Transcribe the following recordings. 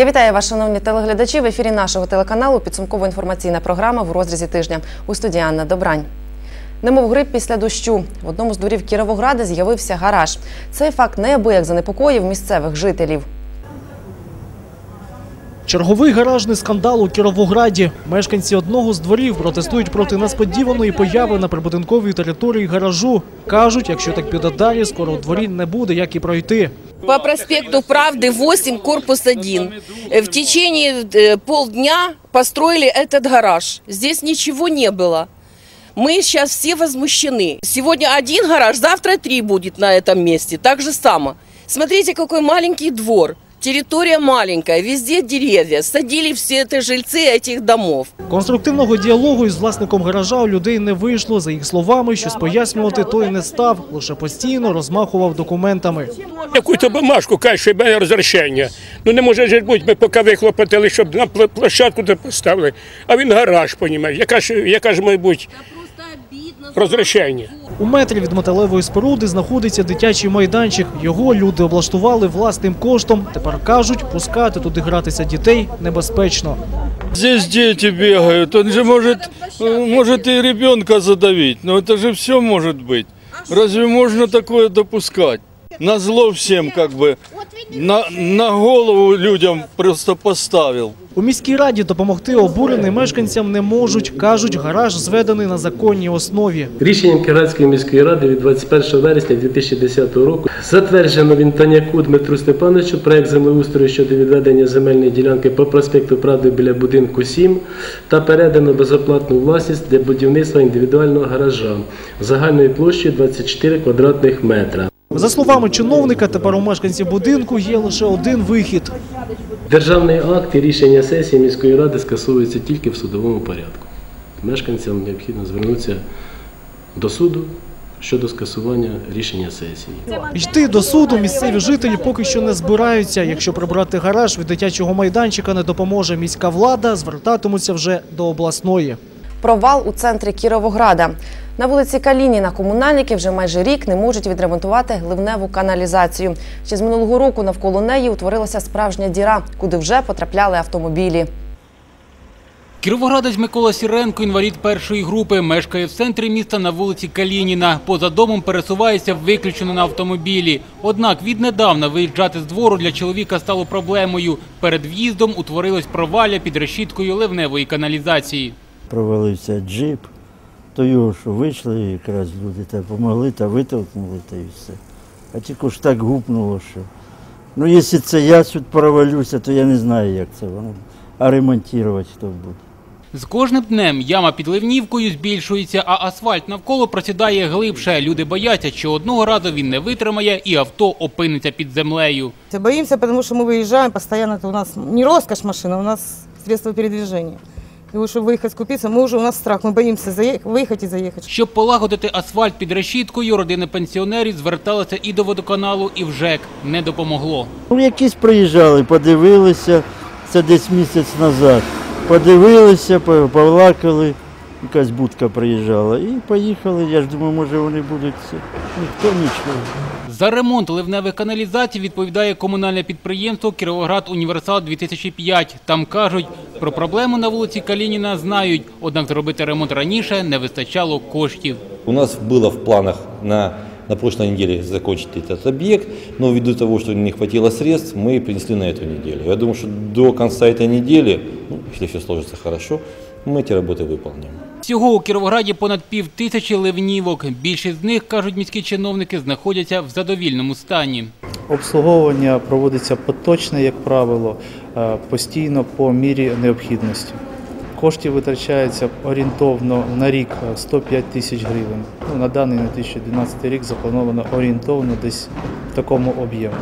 Я вітаю вас, шановні телеглядачі. В ефірі нашого телеканалу підсумкова інформаційна програма в розрізі тижня у студії Анна Добрань. Немов гриб після дощу. В одному з дворів Кіровограда з'явився гараж. Цей факт неабияк занепокоїв місцевих жителів. Черговий гаражний скандал у Кіровограді. Мешканці одного з дворів протестують проти несподіваної появи на прибудинковій території гаражу. Кажуть, якщо так піде далі, скоро у дворі не буде як і пройти. По проспекту Правды 8, корпус 1. Э, В течение э, полдня построили этот гараж. Здесь ничего не было. Мы сейчас все возмущены. Сегодня один гараж, завтра три будет на этом месте. Так же само. Смотрите, какой маленький двор. Территория маленькая, везде деревья. Садили все это жильцы этих домов. Конструктивного діалогу із власником гаража у людей не вийшло. За їх словами, щось пояснювати той не став, лише постійно розмахував документами. Яку-то бумажку, каже, що мене розрішення. Ну не може ж бути, ми поки вихлопотили, щоб на пл- площадку де поставили. А він гараж, понімаєш. Яка ж, яка ж має бути розрішення? У метрі від металевої споруди знаходиться дитячий майданчик. Його люди облаштували власним коштом. Тепер кажуть, пускати туди гратися дітей небезпечно. Здесь дети бегают, он же может, э, может и ребенка задавить, но это же все может быть. Разве можно такое допускать? На зло всем как бы, на, на голову людям просто поставил. У міській раді допомогти обуреним мешканцям не можуть. кажуть, гараж зведений на законній основі. Рішенням Кіровоградської міської ради від 21 вересня 2010 року затверджено Вінтаняку Дмитру Степановичу проект землеустрою щодо відведення земельної ділянки по проспекту Правди біля будинку 7 та передано безоплатну власність для будівництва індивідуального гаража загальною площею 24 квадратних метра. За словами чиновника, тепер у мешканців будинку є лише один вихід. Державний акт і рішення сесії міської ради скасовуються тільки в судовому порядку. Мешканцям необхідно звернутися до суду щодо скасування рішення сесії. Йти до суду місцеві жителі поки що не збираються. Якщо прибрати гараж від дитячого майданчика не допоможе міська влада, звертатимуться вже до обласної. Провал у центрі Кіровограда. На вулиці Калініна комунальники вже майже рік не можуть відремонтувати гливневу каналізацію. Ще з минулого року навколо неї утворилася справжня діра, куди вже потрапляли автомобілі. Кіровоградець Микола Сіренко, інвалід першої групи, мешкає в центрі міста на вулиці Калініна. Поза домом пересувається виключено на автомобілі. Однак віднедавна виїжджати з двору для чоловіка стало проблемою. Перед в'їздом утворилось провалля під решіткою ливневої каналізації. провалився джип, то його що вийшли, якраз люди та допомогли та витолкнули, та і все. А тільки ж так гупнуло, що. Ну, якщо це я тут провалюся, то я не знаю, як це воно. А ремонтувати хто буде. З кожним днем яма під ливнівкою збільшується, а асфальт навколо просідає глибше. Люди бояться, що одного разу він не витримає і авто опиниться під землею. Боимся, потому что мы выезжаем постоянно, это у нас не роскошь машина, у нас средство передвижения. И вот, чтобы выехать скупиться, мы уже, у нас страх, мы боимся заехать, выехать и заехать. Щоб полагодити асфальт під решіткою, родини пенсіонерів зверталися і до водоканалу, і в ЖЕК. Не допомогло. Ну, якісь приїжджали, подивилися, це десь місяць назад. Подивилися, по- повлакали, якась будка приїжджала. І поїхали. Я ж думаю, може вони будуть це. Ніхто нічого. За ремонт ливневих каналізацій відповідає комунальне підприємство Кіровоград Універсал 2005. Там кажуть, про проблему на вулиці Калініна знають, однак зробити ремонт раніше не вистачало коштів. У нас было в планах на, на прошлой неделе закончить этот объект, но ввиду того, что не хватило средств, мы принесли на эту неделю. Я думаю, что до конца этой недели, ну, если все сложится хорошо, мы эти работы выполним. Всього у Кіровограді понад пів тисячі ливнівок. Більшість з них, кажуть міські чиновники, знаходяться в задовільному стані. Обслуговування проводиться поточне, як правило, е, постійно по мірі необхідності. Коштів витрачається орієнтовно на рік е, 105 тисяч гривень. Ну, на даний на 2012 рік заплановано орієнтовно десь в такому об'ємі.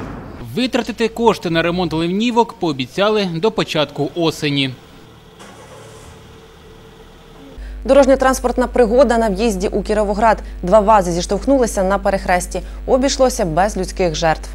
Витратити кошти на ремонт ливнівок пообіцяли до початку осені. Дорожньо-транспортна пригода на в'їзді у Кіровоград. Два вази зіштовхнулися на перехресті. Обійшлося без людських жертв.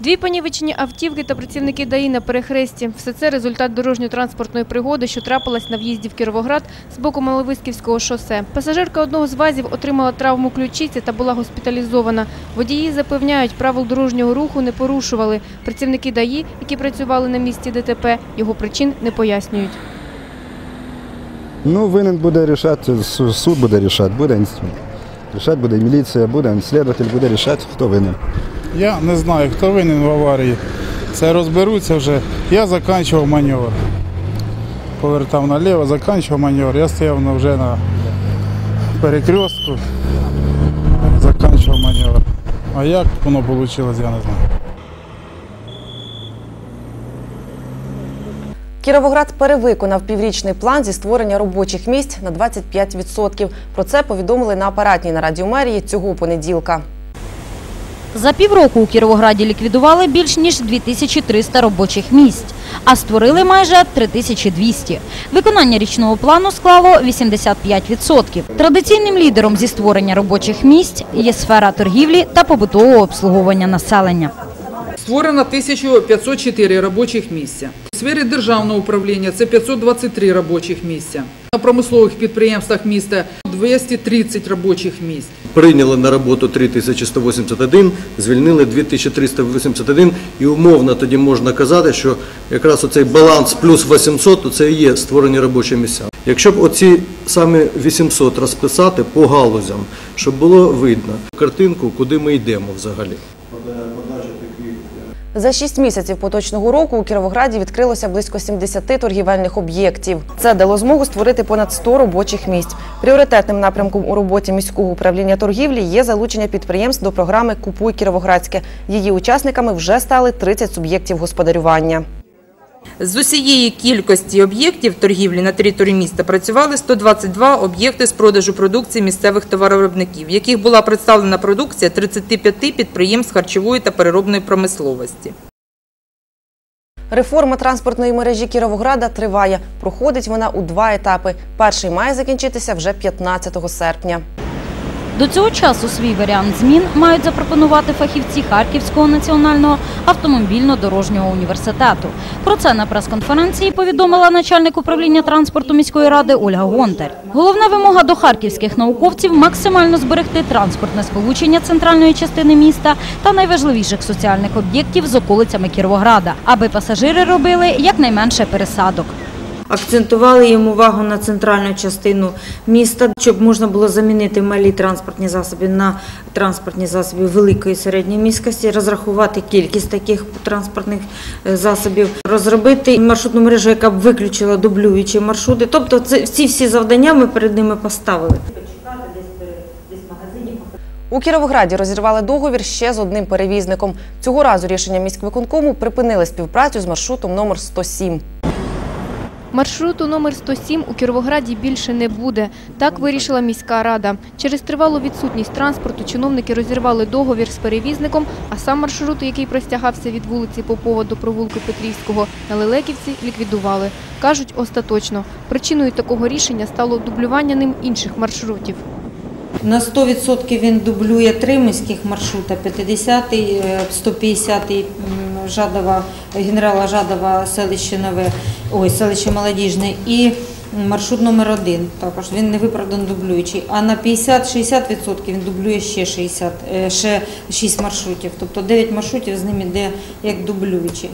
Дві понівечені автівки та працівники ДАІ на перехресті. Все це результат дорожньо-транспортної пригоди, що трапилась на в'їзді в Кіровоград з боку Маловиськівського шосе. Пасажирка одного з вазів отримала травму ключиці та була госпіталізована. Водії запевняють, правил дорожнього руху не порушували. Працівники ДАІ, які працювали на місці ДТП, його причин не пояснюють. Ну, винен буде рішати, суд буде рішати, буде рішати буде міліція, буде слідователь буде рішати, хто винен. Я не знаю, хто винен в аварії. Це розберуться вже. Я закінчував маневр. Повертав наліво, закінчував маневр. Я стояв вже на перекрестку, закінчував маневр. А як воно вийшло, я не знаю. Кіровоград перевиконав піврічний план зі створення робочих місць на 25%. Про це повідомили на апаратній нараді у мерії цього понеділка. За півроку у Кіровограді ліквідували більш ніж 2300 робочих місць, а створили майже 3200. Виконання річного плану склало 85%. Традиційним лідером зі створення робочих місць є сфера торгівлі та побутового обслуговування населення. Створено 1504 робочих місця. У сфері державного управління це 523 робочих місця. На промислових підприємствах міста 230 робочих місць. Прийняли на роботу 3181, звільнили 2381 і умовно тоді можна казати, що якраз оцей баланс плюс 800 то це і є створені робочі місця. Якщо б оці саме 800 розписати по галузям, щоб було видно картинку, куди ми йдемо взагалі. За шість місяців поточного року у Кіровограді відкрилося близько 70 торгівельних об'єктів. Це дало змогу створити понад 100 робочих місць. Пріоритетним напрямком у роботі міського управління торгівлі є залучення підприємств до програми Купуй Кіровоградське. Її учасниками вже стали 30 суб'єктів господарювання. З усієї кількості об'єктів торгівлі на території міста працювали 122 об'єкти з продажу продукції місцевих товаровиробників, яких була представлена продукція 35 підприємств харчової та переробної промисловості. Реформа транспортної мережі Кіровограда триває. Проходить вона у два етапи. Перший має закінчитися вже 15 серпня. До цього часу свій варіант змін мають запропонувати фахівці Харківського національного автомобільно-дорожнього університету. Про це на прес-конференції повідомила начальник управління транспорту міської ради Ольга Гонтар. Головна вимога до харківських науковців максимально зберегти транспортне сполучення центральної частини міста та найважливіших соціальних об'єктів з околицями Кіровограда, аби пасажири робили якнайменше пересадок. Акцентували їм увагу на центральну частину міста, щоб можна було замінити малі транспортні засоби на транспортні засоби великої і середньої міськості, розрахувати кількість таких транспортних е, засобів, розробити маршрутну мережу, яка б виключила дублюючі маршрути. Тобто, це ці всі завдання ми перед ними поставили. У Кіровограді розірвали договір ще з одним перевізником. Цього разу рішення міськвиконкому припинили співпрацю з маршрутом номер 107. Маршруту номер 107 у Кіровограді більше не буде. Так вирішила міська рада. Через тривалу відсутність транспорту чиновники розірвали договір з перевізником, а сам маршрут, який простягався від вулиці Попова до провулку Петрівського на Лелеківці, ліквідували. Кажуть, остаточно. Причиною такого рішення стало дублювання ним інших маршрутів. На 100% він дублює три міських маршрута: 50-й, е, 150-й Жадова, генерала Жадова, селище Нове, ой, селище Молодіжне і маршрут номер один. Також він не виправдано дублюючий. А на 50-60% він дублює ще 60, е, ще 6 маршрутів. Тобто 9 маршрутів з ним іде як дублюючі.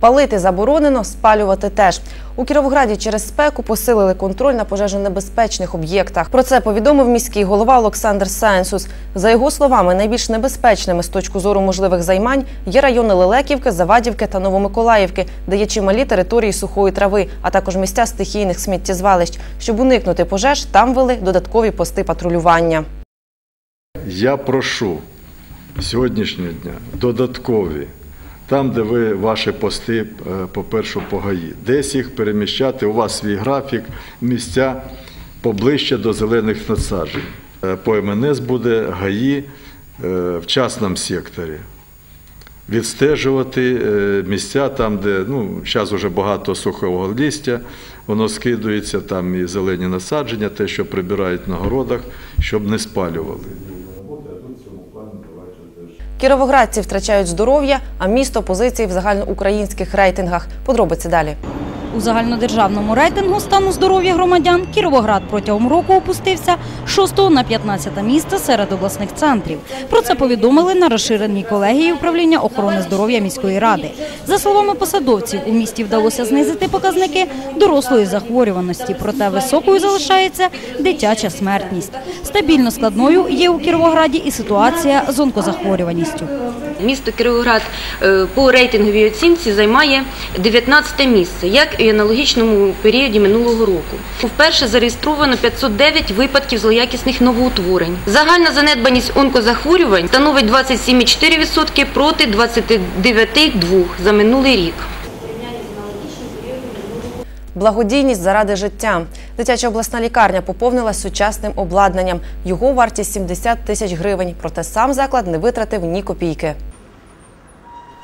Палити заборонено, спалювати теж. У Кіровограді через спеку посилили контроль на пожежонебезпечних об'єктах. Про це повідомив міський голова Олександр Сайнсус. За його словами, найбільш небезпечними з точки зору можливих займань є райони Лелеківки, Завадівки та Новомиколаївки, де є чималі території сухої трави, а також місця стихійних сміттєзвалищ. Щоб уникнути пожеж, там вели додаткові пости патрулювання. Я прошу сьогоднішнього дня додаткові, там, де ви ваші пости, е, по-перше, по ГАІ, десь їх переміщати, у вас свій графік, місця поближче до зелених насаджень. Е, По МНС буде ГАІ е, в частному секторі. відстежувати місця там, де ну, зараз вже багато сухого листя, воно скидується, там і зелені насадження, те, що прибирають на городах, щоб не спалювали. Кіровоградці втрачають здоров'я, а місто позиції в загальноукраїнських рейтингах. Подробиці далі. У загальнодержавному рейтингу стану здоров'я громадян Кіровоград протягом року опустився з 6 на 15 місце серед обласних центрів. Про це повідомили на розширеній колегії управління охорони здоров'я міської ради. За словами посадовців, у місті вдалося знизити показники дорослої захворюваності, проте високою залишається дитяча смертність. Стабільно складною є у Кіровограді і ситуація з онкозахворюваністю. Місто Кіровоград е, по рейтинговій оцінці займає 19 місце, як і аналогічному періоді минулого року. Вперше зареєстровано 509 випадків злоякісних новоутворень. Загальна занедбаність онкозахворювань становить 27,4% проти 29,2% за минулий рік. Благодійність заради життя. Дитяча обласна лікарня поповнилась сучасним обладнанням. Його вартість 70 тисяч гривень. Проте сам заклад не витратив ні копійки.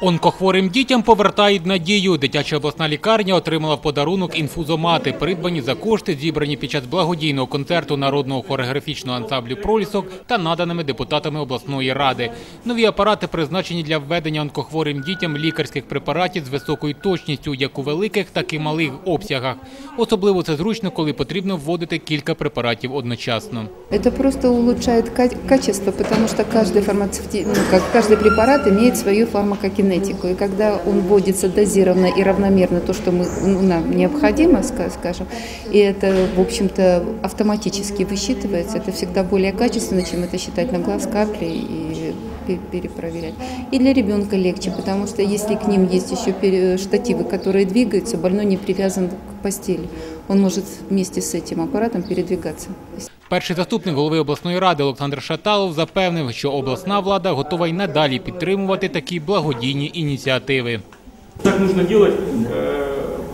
Онкохворим дітям повертають надію. Дитяча обласна лікарня отримала в подарунок інфузомати, придбані за кошти, зібрані під час благодійного концерту народного хореографічного ансамблю «Пролісок» та наданими депутатами обласної ради. Нові апарати призначені для введення онкохворим дітям лікарських препаратів з високою точністю, як у великих, так і малих обсягах. Особливо це зручно, коли потрібно вводити кілька препаратів одночасно. Это просто улучшает ка- качество, потому что каждый, фармацевти... ну, как, каждый препарат имеет свою Фармакокинетику. И когда он вводится дозированно и равномерно, то, что мы, ну, нам необходимо, ска- скажем, и это, в общем-то, автоматически высчитывается, это всегда более качественно, чем это считать на глаз капли и пе- перепроверять. И для ребенка легче, потому что если к ним есть еще штативы, которые двигаются, больной не привязан к постели. Он может вместе с этим аппаратом передвигаться. Перший заступник голови обласної ради Олександр Шаталов запевнив, що обласна влада готова й надалі підтримувати такі благодійні ініціативи. Так нужно делать э,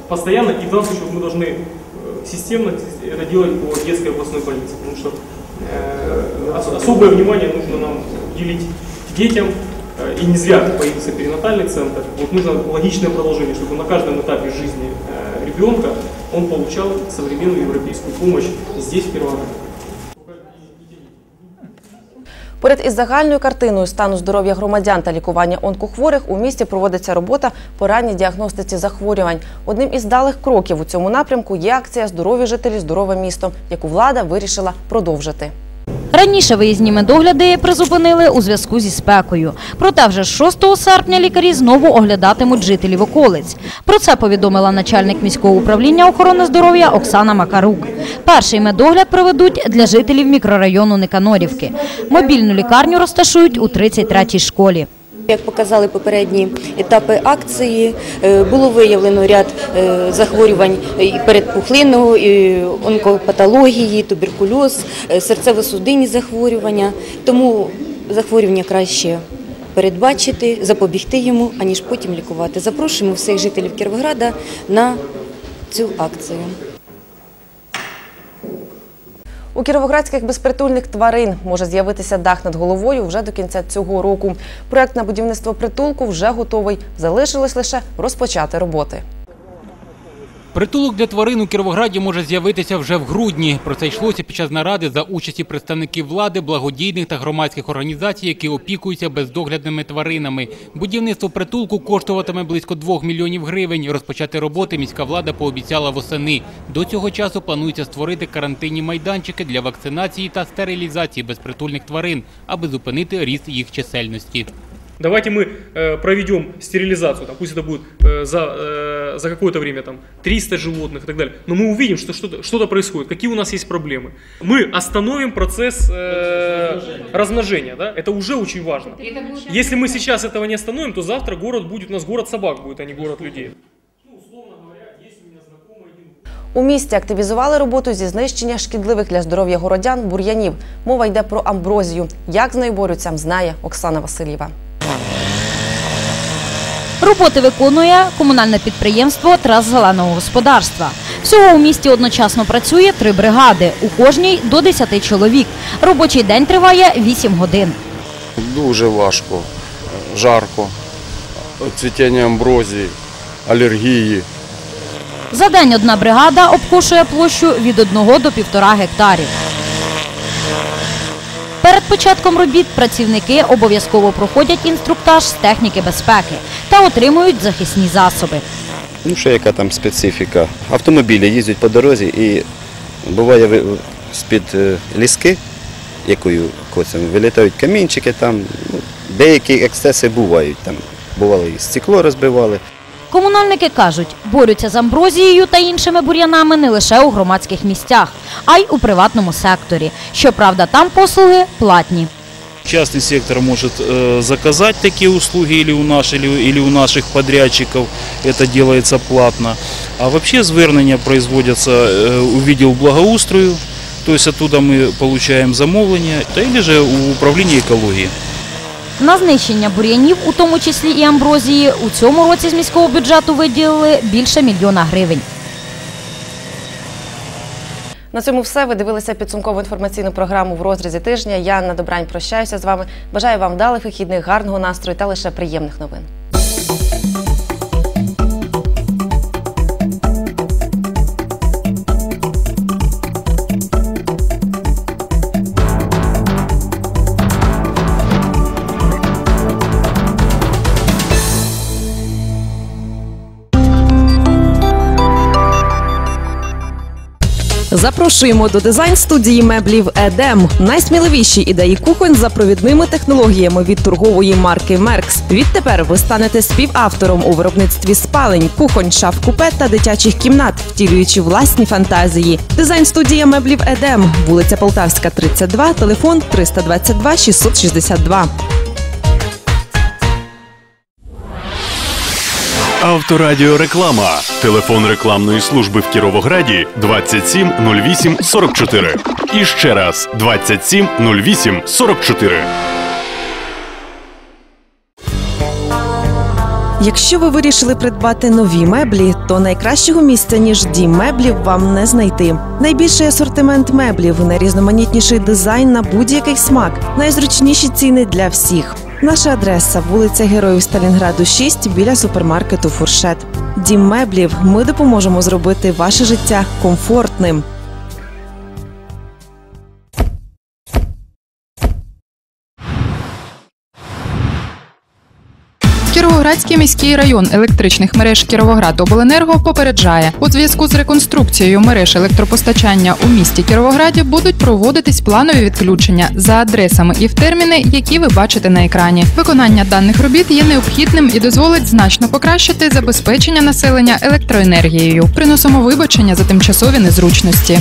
постоянно, и в данном случае мы должны э, системно это делать по детской областной больнице, потому что э, ос- особое внимание нужно нам уделить детям, э, и не зря появился перинатальный центр. Вот нужно логичное продолжение, чтобы на каждом этапе жизни э, ребенка он получал современную европейскую помощь здесь, в Кировограде. Поряд із загальною картиною стану здоров'я громадян та лікування онкохворих у місті проводиться робота по ранній діагностиці захворювань. Одним із далих кроків у цьому напрямку є акція Здорові жителі, здорове місто, яку влада вирішила продовжити. Раніше виїзні медогляди призупинили у зв'язку зі спекою. Проте вже 6 серпня лікарі знову оглядатимуть жителів околиць. Про це повідомила начальник міського управління охорони здоров'я Оксана Макарук. Перший медогляд проведуть для жителів мікрорайону Никанорівки. Мобільну лікарню розташують у 33-й школі. Як показали попередні етапи акції, е, було виявлено ряд е, захворювань і передпухлинного, і онкопатології, туберкульоз, е, серцево-судинні захворювання. Тому захворювання краще передбачити, запобігти йому, аніж потім лікувати. Запрошуємо всіх жителів Кіровограда на цю акцію. У кіровоградських безпритульних тварин може з'явитися дах над головою вже до кінця цього року. Проект на будівництво притулку вже готовий. Залишилось лише розпочати роботи. Притулок для тварин у Кіровограді може з'явитися вже в грудні. Про це йшлося під час наради за участі представників влади, благодійних та громадських організацій, які опікуються бездоглядними тваринами. Будівництво притулку коштуватиме близько 2 мільйонів гривень. Розпочати роботи міська влада пообіцяла восени. До цього часу планується створити карантинні майданчики для вакцинації та стерилізації безпритульних тварин, аби зупинити ріст їх чисельності. Давайте мы э, проведем стерилизацию, там, пусть это будет э, за, э, за какое-то время там, 300 животных и так далее. Но мы увидим, что что-то, что-то происходит, какие у нас есть проблемы. Мы остановим процесс э, размножения, да? это уже очень важно. Если мы сейчас этого не остановим, то завтра город будет, у нас город собак будет, а не город людей. У місті активізували роботу зі знищення шкідливих для здоров'я городян бур'янів. Мова йде про амброзію. Як з нею борються, знає Оксана Васильєва. Роботи виконує комунальне підприємство Трас зеленого господарства. Всього у місті одночасно працює три бригади, у кожній до 10 чоловік. Робочий день триває 8 годин. Дуже важко, жарко. цвітіння амброзії, алергії. За день одна бригада обкошує площу від 1 до 1,5 гектарів. Перед початком робіт працівники обов'язково проходять інструктаж з техніки безпеки та отримують захисні засоби. Ну, що яка там специфіка? Автомобілі їздять по дорозі і буває з-під е, ліски, якою коцем, вилітають камінчики, там ну, деякі ексцеси бувають. Там бувало і стекло розбивали. Комунальники кажуть, борються з амброзією та іншими бур'янами не лише у громадських місцях, а й у приватному секторі. Щоправда, там послуги платні. Частный сектор может э, заказать такие услуги или у, наш, или, или у наших подрядчиков, это делается платно. А вообще звернення производятся э, у відділ благоустрою, то есть оттуда мы получаем замовлення, та или же у управління екології. На знищення бур'янів, у тому числі і амброзії, у цьому році з міського бюджету виділили більше мільйона гривень. На цьому все. Ви дивилися підсумкову інформаційну програму в розрізі тижня. Я на Добрань прощаюся з вами. Бажаю вам вдалих вихідних, гарного настрою та лише приємних новин. Запрошуємо до дизайн-студії меблів Едем. Найсміливіші ідеї кухонь за провідними технологіями від торгової марки Меркс. Відтепер ви станете співавтором у виробництві спалень, кухонь, шаф купе та дитячих кімнат, втілюючи власні фантазії. Дизайн-студія меблів Едем, вулиця Полтавська, 32, телефон 322 662. Авторадіореклама. Телефон рекламної служби в Кіровограді 27 08 44. І ще раз 27 08 44. Якщо ви вирішили придбати нові меблі, то найкращого місця ніж дім меблів вам не знайти. Найбільший асортимент меблів, найрізноманітніший дизайн на будь-який смак, найзручніші ціни для всіх. Наша адреса вулиця Героїв Сталінграду 6 біля супермаркету Фуршет. Дім меблів. Ми допоможемо зробити ваше життя комфортним. Кіровоградський міський район електричних мереж Кіровоградобленерго попереджає, у зв'язку з реконструкцією мереж електропостачання у місті Кіровограді будуть проводитись планові відключення за адресами і в терміни, які ви бачите на екрані. Виконання даних робіт є необхідним і дозволить значно покращити забезпечення населення електроенергією. Приносимо вибачення за тимчасові незручності.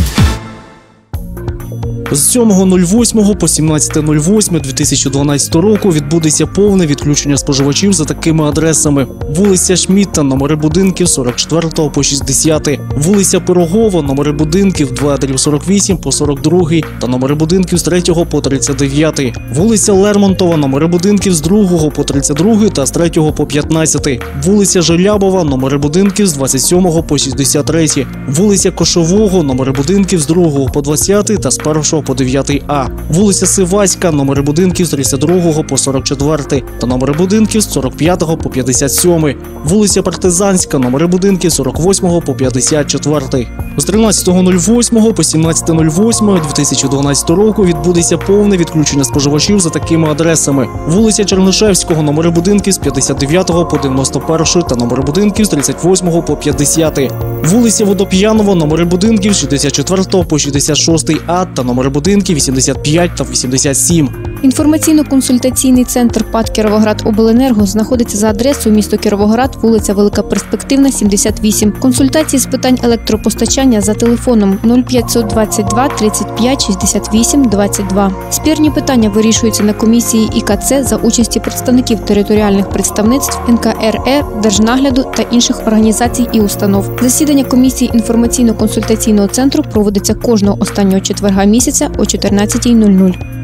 З 7.08 по 17.08.2012 року відбудеться повне відключення споживачів за такими адресами: вулиця Шмітта, номери будинків 44 по 60, вулиця Пирогова, номери будинків 2 48 по 42 та номери будинків з 3 по 39, вулиця Лермонтова, номери будинків з 2 по 32 та з 3 по 15, вулиця Желябова, номери будинків з 27 по 63, вулиця Кошового, номери будинків з 2 по 20 та з 1 по 9 А, вулиця Сиваська, номери будинків з 32 по 44 та номери будинків з 45 по 57, вулиця Партизанська, номери будинків з 48 по 54. З 13.08 по 17.08.2012 року відбудеться повне відключення споживачів за такими адресами: вулиця Чернишевського, номери будинків з 59 по 91 та номери будинків з 38 по 50, вулиця Водоп'янова, номери будинків з 64 по 66 А та номери будинків 85 та 87. Інформаційно-консультаційний центр ПАД Кіровоград Обленерго знаходиться за адресою місто Кіровоград, вулиця Велика Перспективна, 78. Консультації з питань електропостачання за телефоном 0522 35 68 22. Спірні питання вирішуються на комісії ІКЦ за участі представників територіальних представництв НКРЕ, Держнагляду та інших організацій і установ. Засідання комісії інформаційно-консультаційного центру проводиться кожного останнього четверга місяця о 14.00.